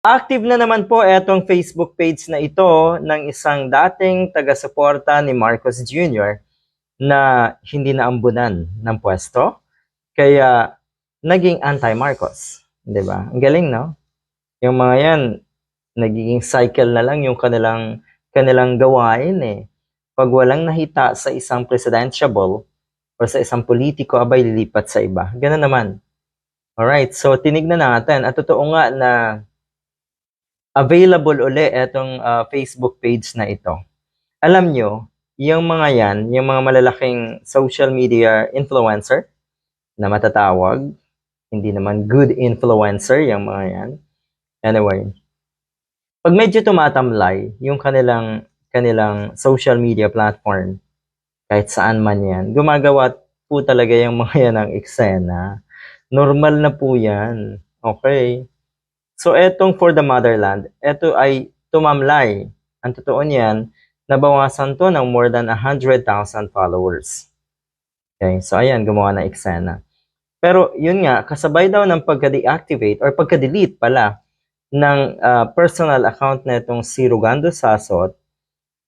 Active na naman po etong Facebook page na ito ng isang dating taga-suporta ni Marcos Jr. na hindi naambunan ng pwesto. Kaya naging anti-Marcos. ba? Ang galing, no? Yung mga yan, nagiging cycle na lang yung kanilang kanilang gawain eh. Pag walang nahita sa isang presidentiable or sa isang politiko, abay lilipat sa iba. Ganun naman. Alright, so tinignan natin. At totoo nga na available uli itong ah, Facebook page na ito. Alam nyo, yung mga yan, yung mga malalaking social media influencer na matatawag, hindi naman good influencer yung mga yan. Anyway, pag medyo tumatamlay yung kanilang kanilang social media platform, kahit saan man yan, gumagawa po talaga yung mga yan ng eksena. Normal na po yan. Okay? So, etong for the motherland, eto ay tumamlay. Ang totoo niyan, nabawasan to ng more than 100,000 followers. Okay, so ayan, gumawa ng eksena. Pero yun nga, kasabay daw ng pagka-deactivate or pagka-delete pala ng ah, personal account na itong si Rugando Sasot,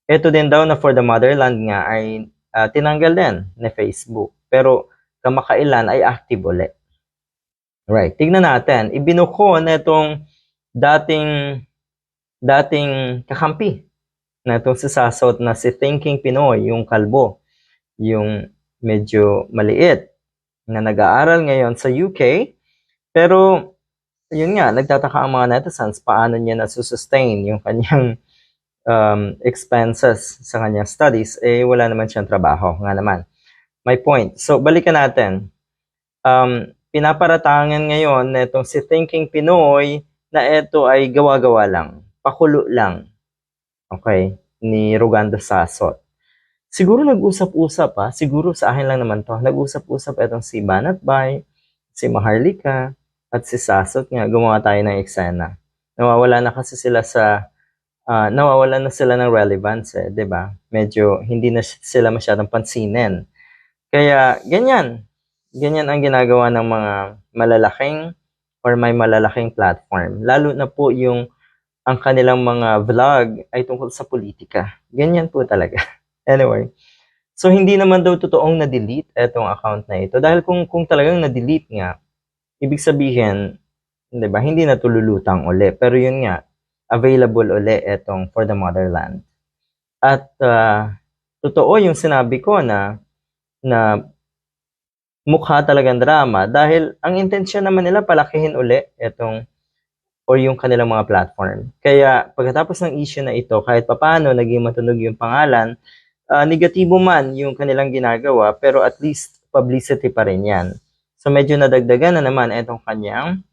ito din daw na for the motherland nga ay ah, tinanggal din ni Facebook. Pero kamakailan ay active ulit. Right. Tignan natin. Ibinuko na itong dating dating kakampi na itong si Sasot na si Thinking Pinoy, yung kalbo, yung medyo maliit na nag-aaral ngayon sa UK. Pero, yun nga, nagtataka ang mga netizens paano niya nasusustain yung kanyang um, expenses sa kanyang studies. Eh, wala naman siyang trabaho. Nga naman. My point. So, balikan natin. Um, pinaparatangan ngayon na itong si Thinking Pinoy na ito ay gawa-gawa lang. Pakulo lang. Okay? Ni Rugando Sasot. Siguro nag-usap-usap ha. Siguro sa akin lang naman to. Nag-usap-usap itong si Banat Bay, si Maharlika, at si Sasot nga. Gumawa tayo ng eksena. Nawawala na kasi sila sa ah, nawawala na sila ng relevance eh, 'di ba? Medyo hindi na sila masyadong pansinin. Kaya ganyan. Ganyan ang ginagawa ng mga malalaking or may malalaking platform. Lalo na po yung ang kanilang mga vlog ay tungkol sa politika. Ganyan po talaga. Anyway, so hindi naman daw totoong na-delete etong account na ito. Dahil kung, kung talagang na-delete nga, ibig sabihin, 'di ba, hindi na tululutang uli. Pero yun nga, available uli etong for the motherland. At ah, totoo yung sinabi ko na na mukha talagang drama dahil ang intensyon naman nila palakihin uli etong or yung kanilang mga platform. Kaya pagkatapos ng issue na ito, kahit papano naging matunog yung pangalan, ah, negatibo man yung kanilang ginagawa, pero at least publicity pa rin yan. So medyo nadagdagan na naman itong kanyang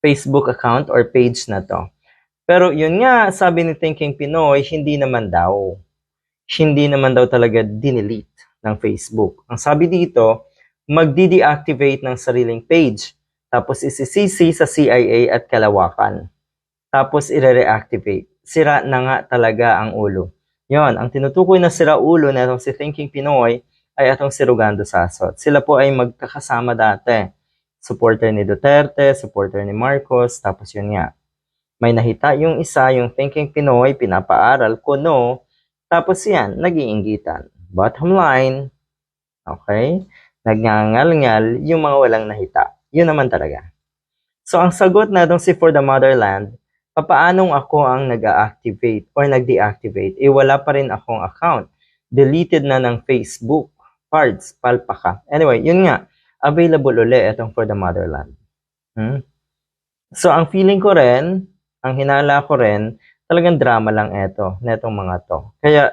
Facebook account or page na to. Pero yun nga, sabi ni Thinking Pinoy, hindi naman daw. Hindi naman daw talaga dinelete ng Facebook. Ang sabi dito, magdi-deactivate ng sariling page. Tapos isisisi sa CIA at kalawakan. Tapos ire-reactivate. Sira na nga talaga ang ulo. Yon, ang tinutukoy na sira ulo na itong si Thinking Pinoy ay itong si Rugando Sasot. Sila po ay magkakasama dati. Supporter ni Duterte, supporter ni Marcos, tapos yun nga. May nahita yung isa, yung Thinking Pinoy, pinapaaral ko no, tapos yan, nag-iinggitan. Bottom line, okay, nagngangal-ngal yung mga walang nahita. Yun naman talaga. So, ang sagot na si For the Motherland, papaanong ako ang nag-activate or nag-deactivate? Eh, wala pa rin akong account. Deleted na ng Facebook. Cards, palpaka. Anyway, yun nga, available uli itong For the Motherland. Hmm? So, ang feeling ko rin, ang hinala ko rin, talagang drama lang ito, netong mga to. Kaya,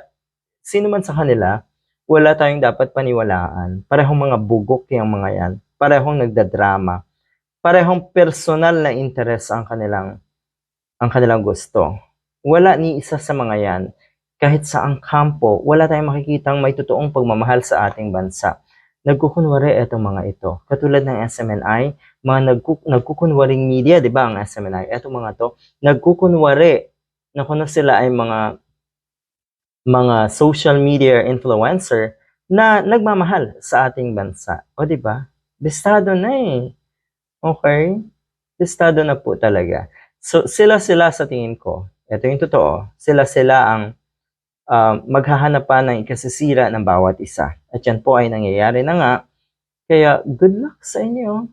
sino man sa kanila, wala tayong dapat paniwalaan. Parehong mga bugok yung mga yan. Parehong nagdadrama. Parehong personal na interest ang kanilang ang kanilang gusto. Wala ni isa sa mga yan. Kahit sa ang kampo, wala tayong makikitang may totoong pagmamahal sa ating bansa. Nagkukunwari itong mga ito. Katulad ng SMNI, mga nagku, nagkukunwaring media, di ba ang SMNI? Itong mga to, nagkukunwari na kung ano sila ay mga mga social media influencer na nagmamahal sa ating bansa. O di ba? Bistado na eh. Okay? Bistado na po talaga. So, sila-sila sa tingin ko, ito yung totoo, sila-sila ang uh, maghahanap pa ng ikasisira ng bawat isa. At yan po ay nangyayari na nga. Kaya, good luck sa inyo.